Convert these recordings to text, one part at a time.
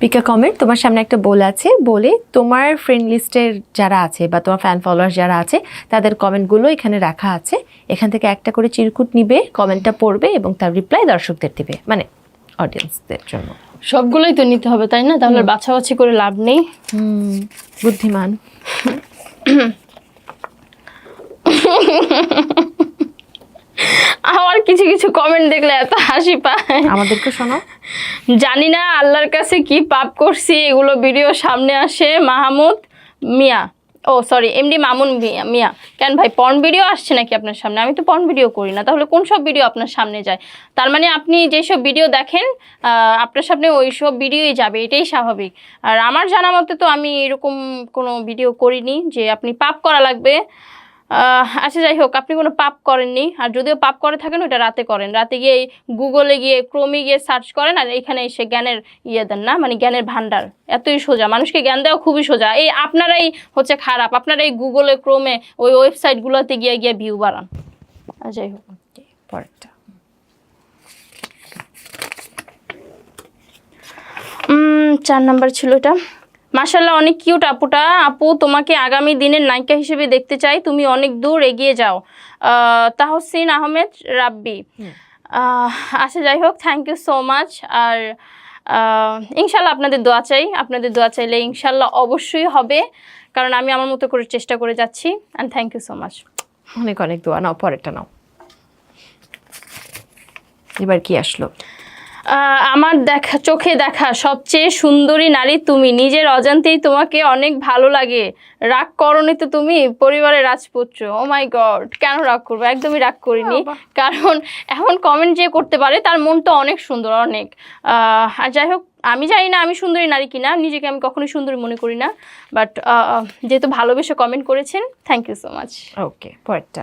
Pika comment তোমার সামনে একটা বল আছে। বলে তোমার ফ্রেন্ড লিস্টের যারা আছে বা তোমার ফ্যান ফলোয়ার যারা আছে তাদের কমেন্টগুলো এখানে রাখা আছে। এখান থেকে একটা করে চিরকুট নিবে কমেন্টটা পড়বে এবং তার রিপ্লাই দর্শকদের দিবে মানে অডিয়েন্সদের জন্য। সবগুলোই তো নিতে হবে তাই না? তাহলে বাছাবাছি করে লাভ নেই। বুদ্ধিমান। কিছু কমেন্ট দেখলে এত হাসি পায়। আমাদেরকে শোনো। জানি না আল্লাহর কাছে কি পাপ করছি এগুলো ভিডিও সামনে আসে। মাহমুদ মিয়া। ও সরি এমডি মামুন মিয়া। কেন ভাই পর্ন ভিডিও আসছে নাকি আপনার সামনে? আমি তো পর্ন ভিডিও করি না তাহলে কোন সব ভিডিও আপনার সামনে যায়? তার মানে আপনি যেসব ভিডিও দেখেন আপনার সামনে ওই সব ভিডিওই যাবে এটাই স্বাভাবিক। আর আমার জানা মতে তো আমি এরকম কোনো ভিডিও করিনি যে আপনি পাপ করা লাগবে। আচ্ছা যাই হোক, আপনি কোনো পাপ করেননি। আর যদিও পাপ করে থাকেন ওটা রাতে করেন। রাতে গিয়ে গুগলে গিয়ে ক্রোমে গিয়ে সার্চ করেন, আর এখানে এসে জ্ঞানের ইয়ে দেন, না? মানে জ্ঞানের ভান্ডার এতই সোজা। মানুষকে জ্ঞান দেওয়া খুবই সোজা। এই আপনারাই হচ্ছে খারাপ। আপনারা এই গুগলে ক্রোমে ওই ওয়েবসাইটগুলোতে গিয়ে গিয়ে ভিউ বাড়ান। যাই হোক। পরেরটা। চার নাম্বার ছিল এটা। মাশাল্লাহ অনেক কিউট আপুটা। আপু তোমাকে আগামী দিনের নায়িকা হিসেবে দেখতে চাই। তুমি অনেক দূর এগিয়ে যাও। তাহসিন আহমেদ রাব্বি। আচ্ছা যাই হোক থ্যাংক ইউ সো মাচ আর ইনশাল্লাহ আপনাদের দোয়া চাই। আপনাদের দোয়া চাইলে ইনশাল্লাহ অবশ্যই হবে। কারণ আমি আমার মতো করে চেষ্টা করে যাচ্ছি। And thank you so much অনেক অনেক দোয়া। নাও পরেরটা নাও। এবার কি আসলো? আমার দেখা চোখে দেখা সবচেয়ে সুন্দরী নারী তুমি। নিজের অজান্তেই তোমাকে অনেক ভালো লাগে। রাগ করনি তো তুমি পরিবারের রাজপুত্র। ও মাই গড কেন রাগ করব? একদমই রাগ করিনি। কারণ এখন কমেন্ট যে করতে পারে তার মন তো অনেক সুন্দর অনেক। আর যাই হোক আমি জানি না আমি সুন্দরী নারী কিনা নিজেকে আমি কখনোই সুন্দরী মনে করি না। বাট যেহেতু ভালোবেসে কমেন্ট করেছেন thank you so much okay পরেরটা।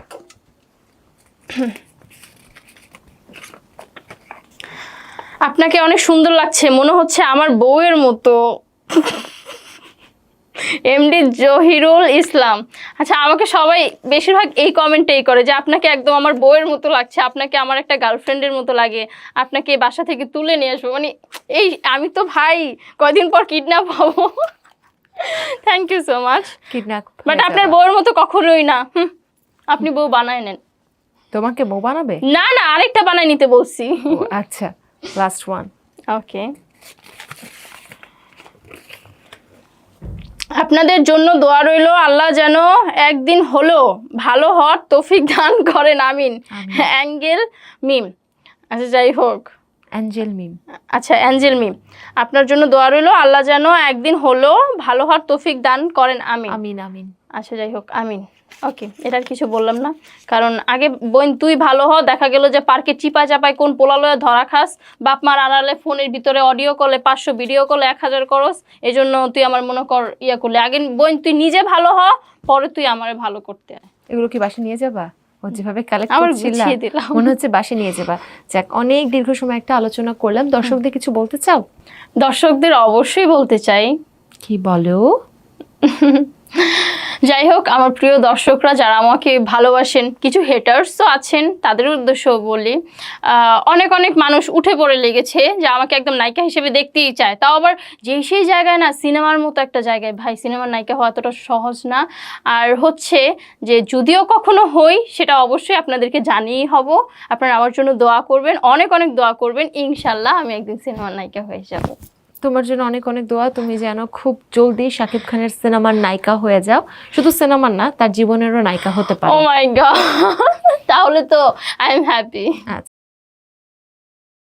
আপনাকে অনেক সুন্দর লাগছে মনে হচ্ছে আমার বউয়ের মতো। এমডি জহিরুল ইসলাম। আচ্ছা আমাকে সবাই বেশিরভাগ এই কমেন্টেই করে যে আপনাকে একদম আমার বউয়ের মতো লাগছে আপনাকে আমার একটা গার্লফ্রেন্ডের মতো লাগে আপনাকে বাসা থেকে তুলে নিয়ে আসব। মানে এই আমি তো ভাই কয়দিন পর কিডন্যাপ হব। Thank you so much kidnap but আপনার বউয়ের মতো কখনোই না। আপনি বউ বানায় নেন। তোমাকে বউ বানাবে? না না আরেকটা বানায় নিতে বলছি। আচ্ছা। লাস্ট ওয়ান ওকে আপনাদের জন্য দোয়া রইল আল্লাহ যেন একদিন হলো ভালো হওয়ার তৌফিক দান করেন আমিন। আমিন। অ্যাঙ্গেল মিম। আচ্ছা যাই হোক। অ্যাঞ্জেল মিম। আচ্ছা অ্যাঞ্জেল মিম। আপনার জন্য দোয়া রইল আল্লাহ যেন একদিন হলো ভালো হওয়ার তৌফিক দান করেন আমিন। আমিন আমিন। আচ্ছা যাই হোক আমিন। ওকে এটার কিছু বললাম না। কারণ আগে বোন তুই ভালো হ দেখা গেল যে পার্কে চিপা চাপায় কোন পোলালয়ে ধরা খাস বাপ মার আড়ালে ফোনের ভিতরে অডিও কলে পাঁচশো ভিডিও কলে এক হাজার করস এই জন্য তুই আমার মনে কর ইয়ে করলে। আগে বোন তুই নিজে ভালো হ পরে তুই আমারে ভালো করতে আয়। এগুলো কি বাসে নিয়ে যাবা? ও যেভাবে কালেক্ট আবার করছিলা গুছিয়ে দিলাম। মনে হচ্ছে বাসে নিয়ে যাবা। যাক অনেক দীর্ঘ সময় একটা আলোচনা করলাম। দর্শকদের কিছু বলতে চাও? দর্শকদের অবশ্যই বলতে চাই। কি বলো? যাই হোক আমার প্রিয় দর্শকরা যারা আমাকে ভালোবাসেন, কিছু হেটার্স তো আছেন, তাদের উদ্দেশ্য বলি অনেক অনেক মানুষ উঠে পড়ে লেগেছে যে আমাকে একদম নায়িকা হিসেবে দেখতেই চায়। তাও আবার যেই সেই জায়গায় না, সিনেমার মতো একটা জায়গায়, ভাই, সিনেমার নায়িকা হওয়া এতটা সহজ না। আর হচ্ছে যে যদিও কখনো হই, সেটা অবশ্যই আপনাদেরকে জানিয়েই হব। আপনারা আমার জন্য দোয়া করবেন, অনেক অনেক দোয়া করবেন। ইনশাল্লাহ আমি একদিন সিনেমার নায়িকা হয়ে যাব। তোমার জন্য অনেক অনেক দোয়া। তুমি যেন খুব জলদি শাকিব খানের সিনেমার নায়িকা হয়ে যাও। শুধু সিনেমার না তার জীবনেরও নায়িকা হতে ও পারো মাই গড তাহলে তো আই এম হ্যাপি